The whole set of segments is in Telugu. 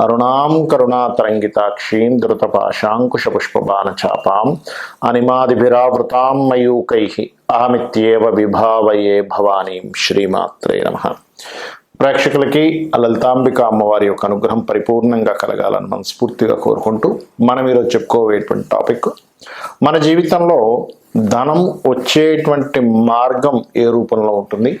అరుణాం కరుణాతరంగితాక్షీం ధృతపాశాంకుశపుష్పబాణచాపాం అనిమాదిభిరావృతాం మయూకై అహమిత్యేవ విభావయే భవానీం శ్రీమాత్రే నమ. ప్రేక్షకులకి లలితాంబిక అమ్మవారి యొక్క అనుగ్రహం పరిపూర్ణంగా కలగాలని మనస్ఫూర్తిగా కోరుకుంటూ మనం ఈరోజు చెప్పుకోవేటువంటి టాపిక్ మన జీవితంలో ధనం వచ్చేటువంటి మార్గం ఏ రూపంలో ఉంటుంది?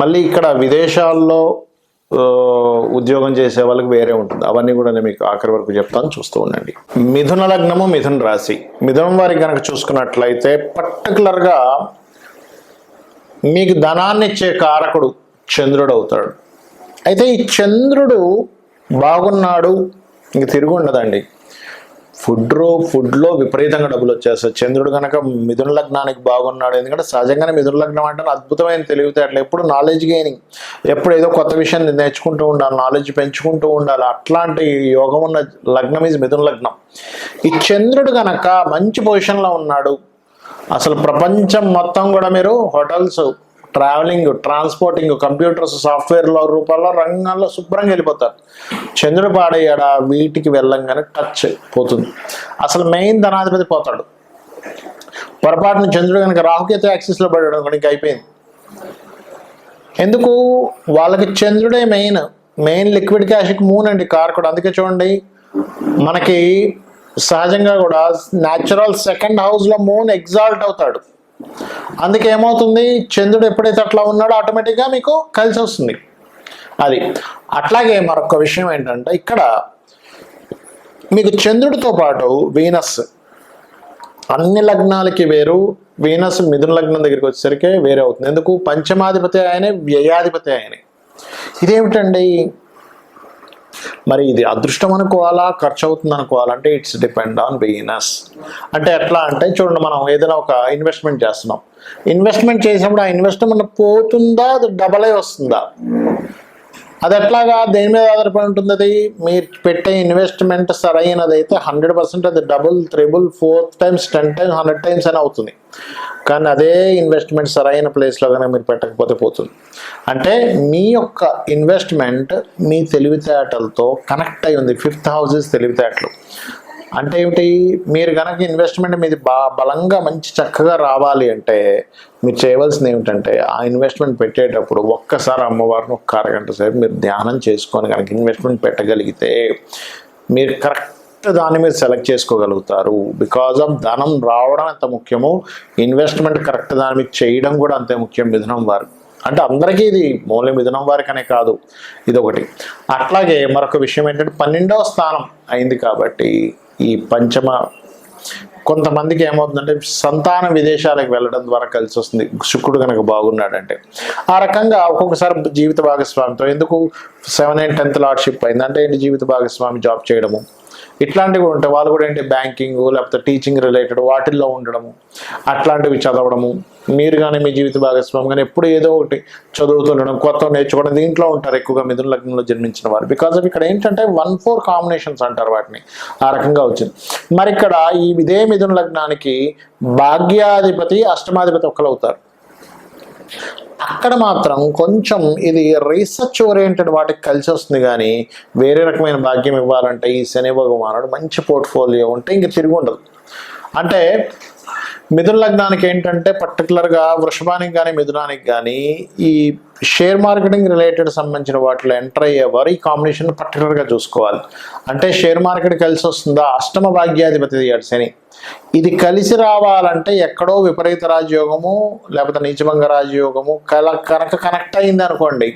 మళ్ళీ ఇక్కడ విదేశాల్లో ఉద్యోగం చేసే వాళ్ళకి వేరే ఉంటుంది. అవన్నీ కూడా నేను మీకు ఆఖరి వరకు చెప్తాను చూస్తూ ఉండండి. మిథున లగ్నము మిథున రాశి. మిథునం వారికి కనుక చూసుకున్నట్లయితే పర్టికులర్గా మీకు ధనాన్ని ఇచ్చే కారకుడు చంద్రుడు అవుతాడు. అయితే ఈ చంద్రుడు బాగున్నాడు ఇంక తిరిగి ఉండదండి. ఫుడ్లో ఫుడ్లో విపరీతంగా డబ్బులు వచ్చేస్తాయి చంద్రుడు కనుక మిథున లగ్నానికి బాగున్నాడు ఎందుకంటే సహజంగానే మిథున లగ్నం అంటే అద్భుతమైన తెలివితేటలు ఎప్పుడు నాలెడ్జ్ గెయినింగ్ ఎప్పుడు ఏదో కొత్త విషయాన్ని నేర్చుకుంటూ ఉండాలి నాలెడ్జ్ పెంచుకుంటూ ఉండాలి. అట్లాంటి యోగం ఉన్న లగ్నం ఈజ్ మిథున లగ్నం. ఈ చంద్రుడు కనుక మంచి పొజిషన్లో ఉన్నాడు అసలు ప్రపంచం మొత్తం కూడా మీరు హోటల్స్ ట్రావెలింగ్ ట్రాన్స్పోర్టింగ్ కంప్యూటర్స్ సాఫ్ట్వేర్ల రూపాల్లో రంగాల్లో శుభ్రంగా వెళ్ళిపోతారు. చంద్రుడు పాడయ్యాడా? వీటికి వెళ్ళంగానే టచ్ పోతుంది. అసలు మెయిన్ ధనాధిపతి పోతాడు. పొరపాటున చంద్రుడు కనుక రాహుకేతు యాక్సిస్లో పడాడు అనుకోండి ఇంక అయిపోయింది. ఎందుకు? వాళ్ళకి చంద్రుడే మెయిన్. మెయిన్ లిక్విడ్ క్యాష్కి మూన్ అండి కారకుడు అందుకే చూడండి మనకి సహజంగా కూడా న్యాచురల్ సెకండ్ హౌస్లో మూన్ ఎగ్జాల్ట్ అవుతాడు. అందుకే ఏమవుతుంది? చంద్రుడు ఎప్పుడైతే అట్లా ఉన్నాడో ఆటోమేటిక్గా మీకు కలిసి వస్తుంది. అది. అట్లాగే మరొక విషయం ఏంటంటే ఇక్కడ మీకు చంద్రుడితో పాటు వీనస్ అన్ని లగ్నాలకి వేరు వీనస్ మిథున లగ్నం దగ్గరికి వచ్చేసరికి వేరే అవుతుంది. ఎందుకు? పంచమాధిపతి ఆయనే వ్యయాధిపతి ఆయనే. ఇదేమిటండి? మరి ఇది అదృష్టం అనుకోవాలా? ఖర్చు అవుతుంది అనుకోవాలంటే ఇట్స్ డిపెండ్ ఆన్ బిజినెస్. అంటే ఎట్లా అంటే చూడండి మనం ఏదైనా ఒక ఇన్వెస్ట్మెంట్ చేస్తున్నాం. ఇన్వెస్ట్మెంట్ చేసినప్పుడు ఆ ఇన్వెస్ట్మెంట్ పోతుందా? అది డబల్ అయి వస్తుందా? అది ఎట్లాగా? దేని మీద ఆధారపడి ఉంటుంది అది మీరు పెట్టే ఇన్వెస్ట్మెంట్ సరైనది అయితే హండ్రెడ్ పర్సెంట్ అది double triple four times ten times hundred times అని అవుతుంది. కానీ అదే ఇన్వెస్ట్మెంట్ సరైన ప్లేస్లో కానీ మీరు పెట్టకపోతే పోతుంది. అంటే మీ యొక్క ఇన్వెస్ట్మెంట్ మీ తెలివితేటలతో కనెక్ట్ అయి ఉంది ఫిఫ్త్ హౌసెస్ తెలివితేటలు. అంటే ఏమిటి? మీరు కనుక ఇన్వెస్ట్మెంట్ మీది బా బలంగా మంచి చక్కగా రావాలి అంటే మీరు చేయవలసింది ఏమిటంటే ఆ ఇన్వెస్ట్మెంట్ పెట్టేటప్పుడు ఒక్కసారి అమ్మవారిని ఒక్క అరగంట సేపు మీరు ధ్యానం చేసుకొని కనుక ఇన్వెస్ట్మెంట్ పెట్టగలిగితే మీరు కరెక్ట్ దాన్ని మీరు సెలెక్ట్ చేసుకోగలుగుతారు. బికాజ్ ఆఫ్ ధనం రావడం ఎంత ముఖ్యమో ఇన్వెస్ట్మెంట్ కరెక్ట్ దాని మీద చేయడం కూడా అంతే ముఖ్యం మిథునం వారు అంటే అందరికీ ఇది మూల మిథునం వారికనే కాదు ఇదొకటి. అట్లాగే మరొక విషయం ఏంటంటే పన్నెండవ స్థానం అయింది కాబట్టి ఈ పంచమ కొంతమందికి ఏమవుతుందంటే సంతాన విదేశాలకు వెళ్ళడం ద్వారా కలిసి వస్తుంది. శుక్రుడు కనుక బాగున్నాడంటే. ఆ రకంగా ఒక్కొక్కసారి జీవిత భాగస్వామితో ఎందుకు సెవెన్ అండ్ టెన్త్ లార్డ్షిప్ అయింది? అంటే ఏంటి జీవిత భాగస్వామి జాబ్ చేయడము? ఇట్లాంటివి కూడా ఉంటాయి వాళ్ళు కూడా ఏంటి బ్యాంకింగ్ లేకపోతే టీచింగ్ రిలేటెడ్ వాటిల్లో ఉండడము అట్లాంటివి చదవడము మీరు కానీ మీ జీవిత భాగస్వామి కానీ ఎప్పుడు ఏదో ఒకటి చదువుతుండడం కొత్త నేర్చుకోవడం దీంట్లో ఉంటారు ఎక్కువగా మిథున లగ్నంలో జన్మించిన వారు. బికాజ్ ఆఫ్ ఇక్కడ ఏంటంటే వన్ ఫోర్ కాంబినేషన్స్ అంటారు వాటిని. ఆ రకంగా వచ్చింది. మరి ఇక్కడ ఈ ఇదే మిథున లగ్నానికి భాగ్యాధిపతి అష్టమాధిపతి ఒక్కలవుతారు. అక్కడ మాత్రం కొంచెం ఇది రీసెర్చ్ ఓరియంటెడ్ వాటికి కలిసి వస్తుంది కానీ వేరే రకమైన భాగ్యం ఇవ్వాలంటే ఈ శని భగవానుడు మంచి పోర్ట్ఫోలియో ఉంటే ఇంక తిరిగి ఉండదు. అంటే మిథున లగ్నానికి ఏంటంటే పర్టికులర్గా వృషభానికి కానీ మిథునానికి కానీ ఈ షేర్ మార్కెటింగ్ రిలేటెడ్ సంబంధించిన వాటిలో ఎంటర్ అయ్యేవారు ఈ కాంబినేషన్ పర్టికులర్గా చూసుకోవాలి. అంటే షేర్ మార్కెట్ కలిసి వస్తుందా? అష్టమ భాగ్యాధిపతి శని. ఇది కలిసి రావాలంటే ఎక్కడో విపరీత రాజయోగము లేకపోతే నీచభంగ రాజయోగము కల కనుక కనెక్ట్ అయింది అనుకోండి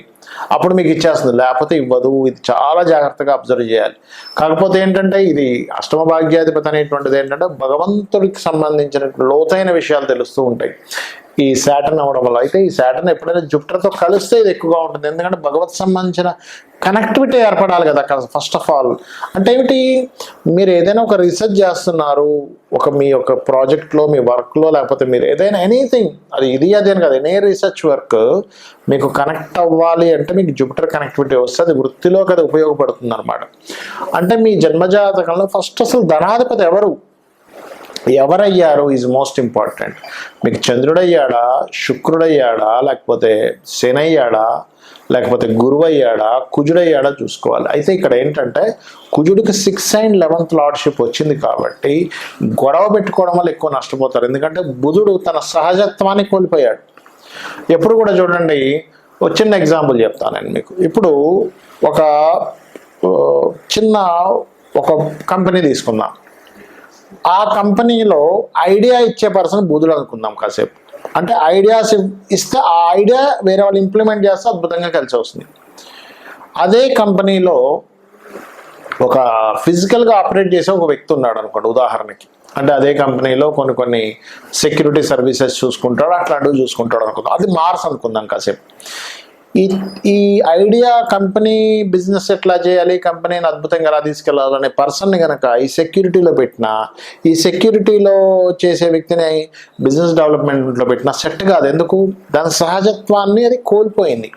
అప్పుడు మీకు ఇచ్చేస్తుంది. లేకపోతే ఇవ్వదు. ఇది చాలా జాగ్రత్తగా అబ్జర్వ్ చేయాలి. కాకపోతే ఏంటంటే ఇది అష్టమ భాగ్యాధిపతి అనేటువంటిది ఏంటంటే భగవంతుడికి సంబంధించిన లోతైన విషయాలు తెలుస్తూ ఉంటాయి. ఈ శాటర్న్ అవ్వడం వల్ల. అయితే ఈ శాటర్న్ ఎప్పుడైనా జుప్టర్తో కలిస్తే ఇది ఎక్కువగా ఉంటుంది. ఎందుకంటే భగవత్ సంబంధించిన కనెక్టివిటీ ఏర్పడాలి కదా అక్కడ ఫస్ట్ ఆఫ్ ఆల్ అంటే ఏమిటి? మీరు ఏదైనా ఒక రీసెర్చ్ చేస్తున్నారు ఒక మీ యొక్క ప్రాజెక్ట్లో మీ వర్క్లో లేకపోతే మీరు ఏదైనా ఎనీథింగ్ అది ఇది అదే అని కదా ఎనీ రీసెర్చ్ వర్క్ మీకు కనెక్ట్ అవ్వాలి అంటే మీకు జూపిటర్ కనెక్టివిటీ వస్తే అది వృత్తిలోకి అది ఉపయోగపడుతుంది అనమాట అంటే మీ జన్మజాతకంలో ఫస్ట్ అసలు ధనాధిపతి ఎవరు? ఎవరయ్యారు ఈజ్ మోస్ట్ ఇంపార్టెంట్ మీకు చంద్రుడయ్యాడా శుక్రుడయ్యాడా లేకపోతే శనయ్యాడా లేకపోతే గురువయ్యాడా కుజుడయ్యాడా చూసుకోవాలి. అయితే ఇక్కడ ఏంటంటే కుజుడికి సిక్స్ అండ్ లెవెన్త్ లార్డ్షిప్ వచ్చింది కాబట్టి గొడవ పెట్టుకోవడం వల్ల ఎక్కువ నష్టపోతారు. ఎందుకంటే బుధుడు తన సహజత్వాన్ని కోల్పోయాడు. ఎప్పుడు కూడా చూడండి ఒక చిన్న ఎగ్జాంపుల్ చెప్తాను నేను మీకు. ఇప్పుడు ఒక చిన్న ఒక కంపెనీ తీసుకుందాం. ఆ కంపెనీలో ఐడియా ఇచ్చే పర్సన్ బూదులు అనుకుందాం కాసేపు. అంటే ఐడియాస్ ఇస్తే ఆ ఐడియా వేరే వాళ్ళు ఇంప్లిమెంట్ చేస్తే అద్భుతంగా కలిసి వస్తుంది. అదే కంపెనీలో ఒక ఫిజికల్గా ఆపరేట్ చేసే ఒక వ్యక్తి ఉన్నాడు అనుకోండి ఉదాహరణకి. అంటే అదే కంపెనీలో కొన్ని కొన్ని సెక్యూరిటీ సర్వీసెస్ చూసుకుంటాడు అట్లాంటివి చూసుకుంటాడు అనుకుందాం. అది మార్స్ అనుకుందాం కాసేపు. ఈ ఈ ఐడియా కంపెనీ బిజినెస్ ఎట్లా చేయాలి? కంపెనీని అద్భుతంగా ఎలా తీసుకెళ్ళాలనే పర్సన్ని కనుక ఈ సెక్యూరిటీలో పెట్టినా ఈ సెక్యూరిటీలో చేసే వ్యక్తిని బిజినెస్ డెవలప్మెంట్లో పెట్టినా సెట్ కాదు. ఎందుకు? దాని సహజత్వాన్ని అది కోల్పోయింది.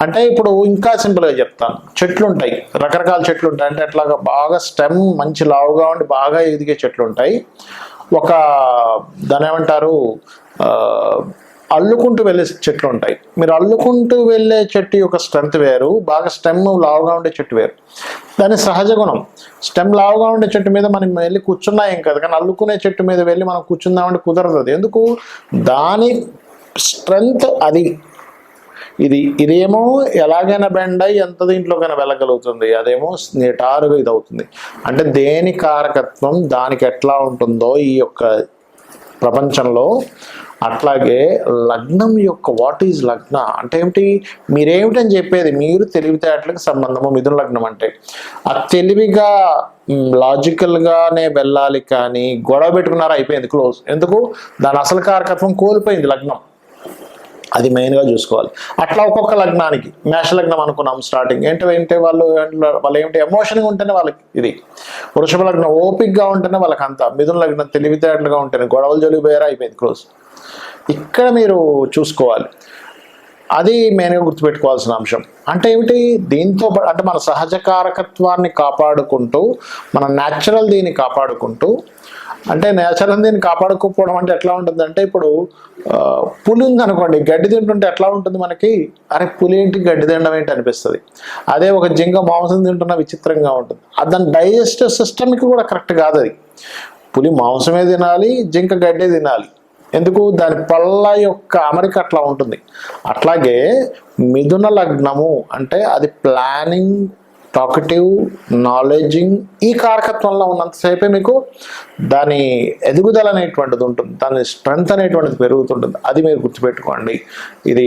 అంటే ఇప్పుడు ఇంకా సింపుల్గా చెప్తాను. చెట్లు ఉంటాయి రకరకాల చెట్లు ఉంటాయి అంటే అట్లాగా బాగా స్టెమ్ మంచి లావుగా ఉండి బాగా ఎదిగే చెట్లు ఉంటాయి ఒక దాని ఏమంటారు? అల్లుకుంటూ వెళ్ళే చెట్లు ఉంటాయి. మీరు అల్లుకుంటూ వెళ్ళే చెట్టు యొక్క స్ట్రెంత్ వేరు బాగా స్టెమ్ లావుగా ఉండే చెట్టు వేరు. దాని సహజ గుణం స్టెమ్ లావుగా ఉండే చెట్టు మీద మనం వెళ్ళి కూర్చున్నా ఏం కాదు కానీ అల్లుకునే చెట్టు మీద వెళ్ళి మనం కూర్చుందామంటే కుదరదు అది. ఎందుకు? దాని స్ట్రెంగ్త్ అది. ఇది ఇదేమో ఎలాగైనా బెండ్ అయ్యి ఎంత దీంట్లోకైనా వెళ్ళగలుగుతుంది అదేమో నిటారుగా ఇది అవుతుంది అంటే దేని కారకత్వం దానికి ఎట్లా ఉంటుందో ఈ యొక్క ప్రపంచంలో అట్లాగే లగ్నం యొక్క వాట్ ఈజ్ లగ్న? అంటే ఏమిటి? మీరేమిటని చెప్పేది? మీరు తెలివితేటలకు సంబంధము మిథున లగ్నం అంటే. ఆ తెలివిగా లాజికల్గానే వెళ్ళాలి కానీ గొడవ పెట్టుకున్నారా? అయిపోయింది క్లోజ్ ఎందుకు? దాని అసలు కారకత్వం కోల్పోయింది లగ్నం. అది మెయిన్గా చూసుకోవాలి. అట్లా ఒక్కొక్క లగ్నానికి. మేష లగ్నం అనుకున్నాం స్టార్టింగ్ ఏంటి ఏంటి వాళ్ళు వాళ్ళు ఏమిటి? ఎమోషన్గా ఉంటేనే వాళ్ళకి ఇది. వృషభ లగ్నం ఓపిక్గా ఉంటేనే వాళ్ళకి అంత. మిథున లగ్నం తెలివితేటలుగా ఉంటేనే. గొడవలు జొలిపోయారా అయిపోయింది క్లోజ్ ఇక్కడ మీరు చూసుకోవాలి. అది మెయిన్గా గుర్తుపెట్టుకోవాల్సిన అంశం. అంటే ఏమిటి? దీంతో అంటే మన సహజ కారకత్వాన్ని కాపాడుకుంటూ మన న్యాచురల్ దీన్ని కాపాడుకుంటూ అంటే న్యాచురల్ దీన్ని కాపాడుకోకపోవడం అంటే ఎట్లా ఉంటుంది? అంటే ఇప్పుడు పులి ఉంది అనుకోండి గడ్డి తింటుంటే ఎట్లా ఉంటుంది మనకి? అరే పులి ఏంటి? గడ్డి తినడం ఏంటి అనిపిస్తుంది. అదే ఒక జింక మాంసం తింటున్న విచిత్రంగా ఉంటుంది. అది దాని డైజెస్టివ్ సిస్టమ్కి కూడా కరెక్ట్ కాదు అది. పులి మాంసమే తినాలి జింక గడ్డే తినాలి. ఎందుకు? దాని పళ్ళ యొక్క అమరిక అట్లా ఉంటుంది. అట్లాగే మిథున లగ్నము అంటే అది ప్లానింగ్ టాకటివ్ నాలెడ్జింగ్ ఈ కారకత్వంలో ఉన్నంతసేపే మీకు దాని ఎదుగుదల అనేటువంటిది ఉంటుంది. దాని స్ట్రెంగ్త్ అనేటువంటిది పెరుగుతుంటుంది. అది మీరు గుర్తుపెట్టుకోండి. ఇది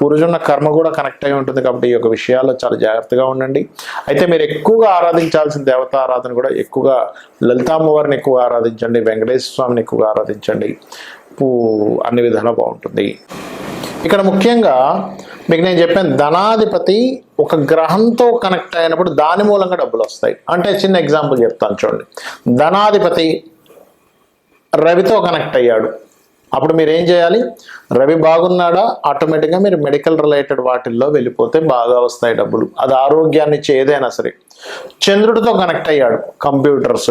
పురుషున్న కర్మ కూడా కనెక్ట్ అయి ఉంటుంది కాబట్టి ఈ యొక్క విషయాల్లో చాలా జాగ్రత్తగా ఉండండి. అయితే మీరు ఎక్కువగా ఆరాధించాల్సిన దేవత ఆరాధన కూడా ఎక్కువగా లలితామ్మవారిని ఎక్కువగా ఆరాధించండి వెంకటేశ్వర స్వామిని ఎక్కువగా ఆరాధించండి. అన్ని విధాలా బాగుంటుంది. ఇక్కడ ముఖ్యంగా మీకు నేను చెప్పాను ధనాధిపతి ఒక గ్రహంతో కనెక్ట్ అయినప్పుడు దాని మూలంగా డబ్బులు వస్తాయి. అంటే చిన్న ఎగ్జాంపుల్ చెప్తాను చూడండి. ధనాధిపతి రవితో కనెక్ట్ అయ్యాడు. అప్పుడు మీరు ఏం చేయాలి? రవి బాగున్నాడా? ఆటోమేటిక్గా మీరు మెడికల్ రిలేటెడ్ వాటిల్లో వెళ్ళిపోతే బాగా వస్తాయి డబ్బులు. అది ఆరోగ్యాన్ని ఇచ్చే ఏదైనా సరే. చంద్రుడితో కనెక్ట్ అయ్యాడు కంప్యూటర్స్.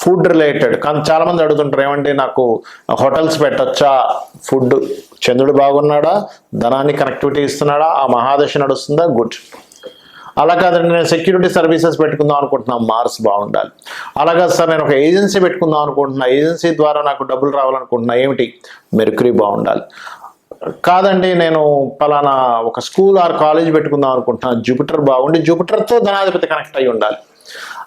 ఫుడ్ రిలేటెడ్ కానీ చాలామంది అడుగుతుంటారు ఏమంటే నాకు హోటల్స్ పెట్టొచ్చా? ఫుడ్ చంద్రుడు బాగున్నాడా? ధనాన్ని కనెక్టివిటీ ఇస్తున్నాడా? ఆ మహాదశ నడుస్తుందా? గుడ్ అలా కాదండి నేను సెక్యూరిటీ సర్వీసెస్ పెట్టుకుందాం అనుకుంటున్నాను మార్స్ బాగుండాలి. అలా కాదు సార్ నేను ఒక ఏజెన్సీ పెట్టుకుందాం అనుకుంటున్నా ఏజెన్సీ ద్వారా నాకు డబ్బులు రావాలనుకుంటున్నా ఏమిటి? మెరుకురీ బాగుండాలి. కాదండి నేను పలానా ఒక స్కూల్ ఆర్ కాలేజ్ పెట్టుకుందాం అనుకుంటున్నాను జూపిటర్ బాగుండి జూపిటర్తో ధనాధిపతి కనెక్ట్ అయి ఉండాలి.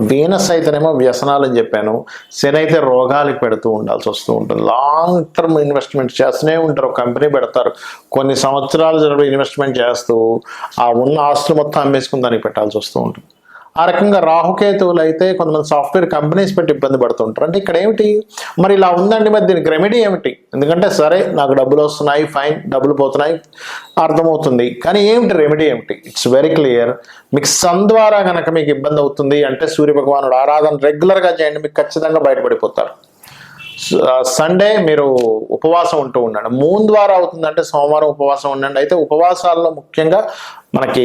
వీనస్ అయితేనేమో వ్యసనాలు అని చెప్పాను. శని అయితే రోగాలకు పెడుతూ ఉండాల్సి వస్తూ ఉంటుంది. లాంగ్ టర్మ్ ఇన్వెస్ట్మెంట్ చేస్తూనే ఉంటారు. కంపెనీ పెడతారు. కొన్ని సంవత్సరాలు జరిపి ఇన్వెస్ట్మెంట్ చేస్తూ ఆ ఉన్న ఆస్తులు మొత్తం అమ్మేసుకుని దానికి పెట్టాల్సి వస్తూ ఉంటుంది. ఆ రకంగా రాహుకేతువులు అయితే కొంతమంది సాఫ్ట్వేర్ కంపెనీస్ పెట్టి ఇబ్బంది పడుతుంటారు. అంటే ఇక్కడ ఏమిటి? మరి ఇలా ఉందండి మరి దీనికి రెమెడీ ఏమిటి? ఎందుకంటే సరే నాకు డబ్బులు వస్తున్నాయి ఫైన్ డబ్బులు పోతున్నాయి అర్థమవుతుంది. కానీ ఏమిటి రెమెడీ ఏమిటి? ఇట్స్ వెరీ క్లియర్ మీకు సన్ ద్వారా కనుక మీకు ఇబ్బంది అవుతుంది అంటే సూర్య భగవానుడు ఆరాధన రెగ్యులర్గా చేయండి మీకు ఖచ్చితంగా బయటపడిపోతారు. సండే మీరు ఉపవాసం ఉంటూ ఉండండి. మూన్ ద్వారా అవుతుందంటే సోమవారం ఉపవాసం ఉండండి. అయితే ఉపవాసాల్లో ముఖ్యంగా మనకి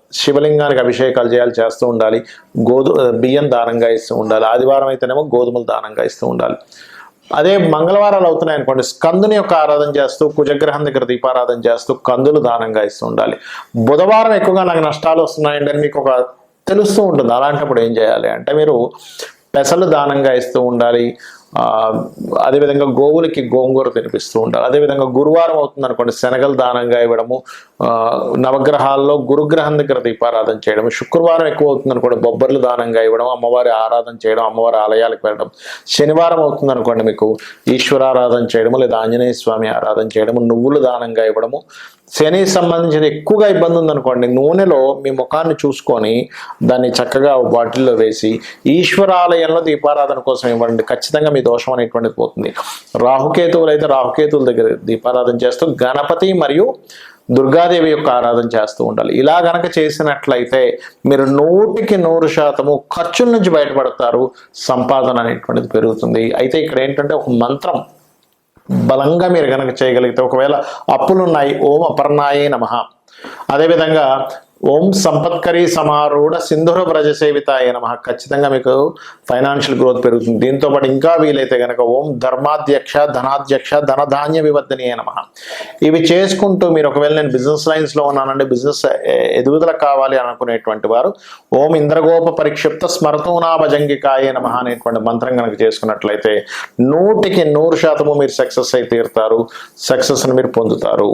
శివలింగానికి అభిషేకాలు చేయాలి చేస్తూ ఉండాలి. గోధు బియ్యం దానంగా ఇస్తూ ఉండాలి. ఆదివారం అయితేనేమో గోధుమలు దానంగా ఇస్తూ ఉండాలి. అదే మంగళవారాలు అవుతున్నాయి అనుకోండి స్కందుని యొక్క ఆరాధన చేస్తూ కుజగ్రహం దగ్గర దీపారాధన చేస్తూ కందులు దానంగా ఇస్తూ ఉండాలి. బుధవారం ఎక్కువగా నాకు నష్టాలు వస్తున్నాయండి అని మీకు ఒక తెలుస్తూ ఉంటుంది. అలాంటప్పుడు ఏం చేయాలి అంటే మీరు పెసలు దానంగా ఇస్తూ ఉండాలి. అదేవిధంగా గోవులకి గోంగూర తినిపిస్తూ ఉండాలి. అదేవిధంగా గురువారం అవుతుంది అనుకోండి శనగలు దానంగా ఇవ్వడము నవగ్రహాల్లో గురుగ్రహం దగ్గర దీపారాధన చేయడం శుక్రవారం ఎక్కువ అవుతుంది అనుకోండి బొబ్బర్లు దానంగా ఇవ్వడం అమ్మవారి ఆరాధన చేయడం అమ్మవారి ఆలయాలకు వెళ్ళడం శనివారం అవుతుంది అనుకోండి మీకు ఈశ్వరారాధన చేయడము లేదా ఆంజనేయ స్వామి ఆరాధన చేయడము నువ్వులు దానంగా ఇవ్వడము. శని సంబంధించిన ఎక్కువగా ఇబ్బంది ఉందనుకోండి నూనెలో మీ ముఖాన్ని చూసుకొని దాన్ని చక్కగా బాటిల్లో వేసి ఈశ్వరాలయంలో దీపారాధన కోసం ఇవ్వండి ఖచ్చితంగా మీ దోషం అనేటువంటిది పోతుంది. రాహుకేతువులు అయితే రాహుకేతువుల దగ్గర దీపారాధన చేస్తూ గణపతి మరియు దుర్గాదేవి యొక్క ఆరాధన చేస్తూ ఉండాలి. ఇలా గనక చేసినట్లయితే మీరు నూటికి నూరు శాతము ఖర్చుల నుంచి బయటపడతారు. సంపాదన అనేటువంటిది పెరుగుతుంది. అయితే ఇక్కడ ఏంటంటే ఒక మంత్రం. బలంగా మీరు కనుక చేయగలిగితే ఒకవేళ అప్పులు ఉన్నాయి ఓం అపర్ణాయే నమ. అదేవిధంగా ఓం సంపత్కరీ సమారూఢ సింధుర వ్రజ సేవితాయ నమ. ఖచ్చితంగా మీకు ఫైనాన్షియల్ గ్రోత్ పెరుగుతుంది. దీంతో పాటు ఇంకా వీలైతే కనుక ఓం ధర్మాధ్యక్ష ధనాధ్యక్ష ధనధాన్య వివర్ధనీయ నమ. ఇవి చేసుకుంటూ మీరు ఒకవేళ నేను బిజినెస్ లైన్స్లో ఉన్నానండి బిజినెస్ ఎదుగుదల కావాలి అనుకునేటువంటి వారు ఓం ఇంద్రగోప పరిక్షిప్త స్మరతూనా భజంగికాయ నమ అనేటువంటి మంత్రం కనుక చేసుకున్నట్లయితే నూటికి నూరు శాతము మీరు సక్సెస్ అయి తీరుతారు. సక్సెస్ని మీరు పొందుతారు.